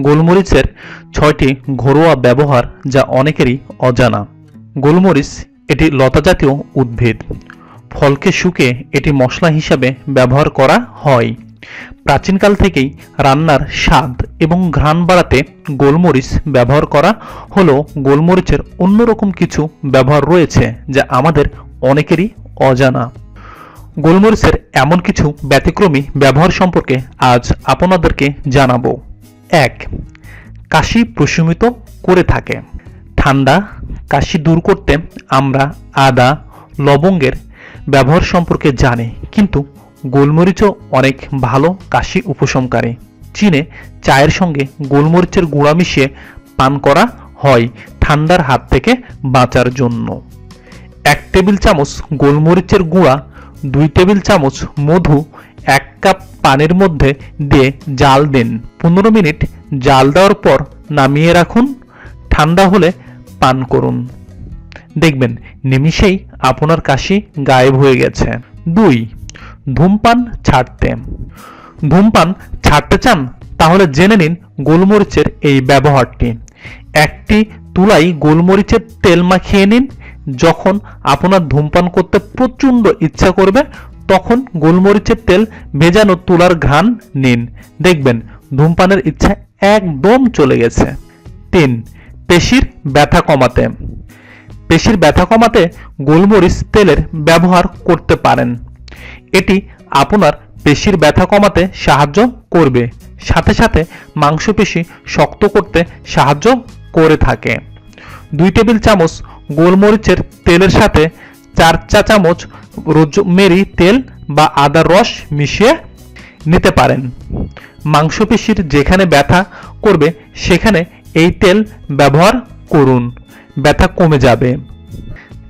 গোলমরিচের ছয়টি ঘরোয়া ব্যবহার যা অনেকেরই অজানা। গোলমরিচ এটি লতাজাতীয় উদ্ভিদ। ফলকে শুকে এটি মশলা হিসাবে ব্যবহার করা হয়। প্রাচীনকাল থেকেই রান্নার স্বাদ এবং ঘ্রাণ বাড়াতে গোলমরিচ ব্যবহার করা হলো গোলমরিচের অন্যরকম কিছু ব্যবহার রয়েছে যা আমাদের অনেকেরই অজানা। গোলমরিচের এমন কিছু ব্যতিক্রমী ব্যবহার সম্পর্কে আজ আপনাদেরকে জানাব। এক, কাশি প্রশমিত করে থাকে। ঠান্ডা, কাশি দূর করতে আমরা আদা, লবঙ্গের ব্যবহার সম্পর্কে জানি, কিন্তু গোলমরিচও অনেক ভালো কাশি উপশমকারী। চীনে চায়ের সঙ্গে গোলমরিচের গুঁড়া মিশিয়ে পান করা হয় ঠান্ডার হাত থেকে বাঁচার জন্য। এক টেবিল চামচ গোলমরিচের গুঁড়া, দুই টেবিল চামচ মধু এক কাপ পানির মধ্যে দিয়ে জাল দিন। পনেরো মিনিট জাল দেওয়ার পর নামিয়ে রাখুন। ঠান্ডা হলে পান করুন। দেখবেন নিমিষেই আপনার কাশি গায়েব হয়ে গেছে। দুই, ধূমপান ছাড়তে। ধূমপান ছাড়তে চান তাহলে জেনে নিন গোলমরিচের এই ব্যবহারটি। একটি তুলাই গোলমরিচের তেল মাখিয়ে নিন। যখন আপনার ধূমপান করতে প্রচণ্ড ইচ্ছা করবে তখন গোলমরিচের তেল ভেজানো তুলার ঘ্রাণ নিন। দেখবেন ধূমপানের ইচ্ছা একদম চলে গেছে। তিন, পেশির ব্যথা কমাতে। পেশির ব্যথা কমাতে গোলমরিচ তেলের ব্যবহার করতে পারেন। এটি আপনার পেশির ব্যথা কমাতে সাহায্য করবে। সাথে সাথে মাংসপেশি শক্ত করতে সাহায্য করে থাকে। দুই টেবিল চামচ গোলমরিচের তেলের সাথে চার চা চামচ রোজমেরি তেল বা আদার রস মিশিয়ে নিতে পারেন। মাংসপেশির যেখানে ব্যথা করবে, সেখানে এই তেল ব্যবহার করুন। ব্যথা কমে যাবে।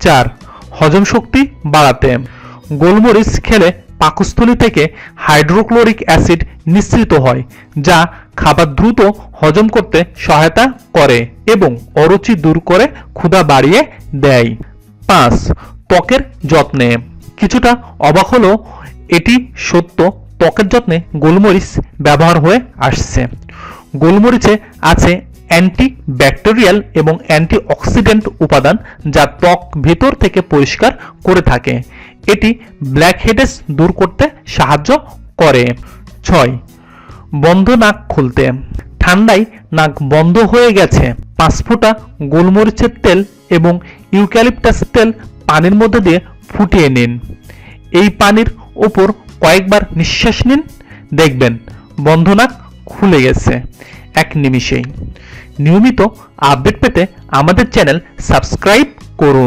চার, হজম শক্তি বাড়াতে। গোলমরিচ খেলে পাকস্থলী থেকে হাইড্রোক্লোরিক অ্যাসিড নিঃসৃত হয়, যা খাবার দ্রুত হজম করতে সহায়তা করে এবং অরুচি দূর করে ক্ষুধা বাড়িয়ে দেয়। পাঁচ, ত্বকের যত্নে। কিছুটা অবাক হলেও এটি সত্য। ত্বকের যত্নে গোলমরিচ ব্যবহার হয়ে আসছে। গোলমরিচে আছে অ্যান্টি ব্যাকটেরিয়াল এবং অ্যান্টি অক্সিডেন্ট উপাদান যা ত্বক ভেতর থেকে পরিষ্কার করে থাকে। এটি ব্ল্যাক হেডেস দূর করতে সাহায্য করে। ছয়, বন্ধ নাক খুলতে। ঠান্ডায় নাক বন্ধ হয়ে গেছে। পাঁচ ফোঁটা গোলমরিচের তেল এবং ইউক্যালিপটাস তেল পানির মধ্যে দিয়ে ফুটিয়ে নিন। এই পানির ওপর কয়েকবার নিঃশ্বাস নিন। দেখবেন বন্ধনাক খুলে গেছে এক নিমিষেই। নিয়মিত আপডেট পেতে আমাদের চ্যানেল সাবস্ক্রাইব করুন।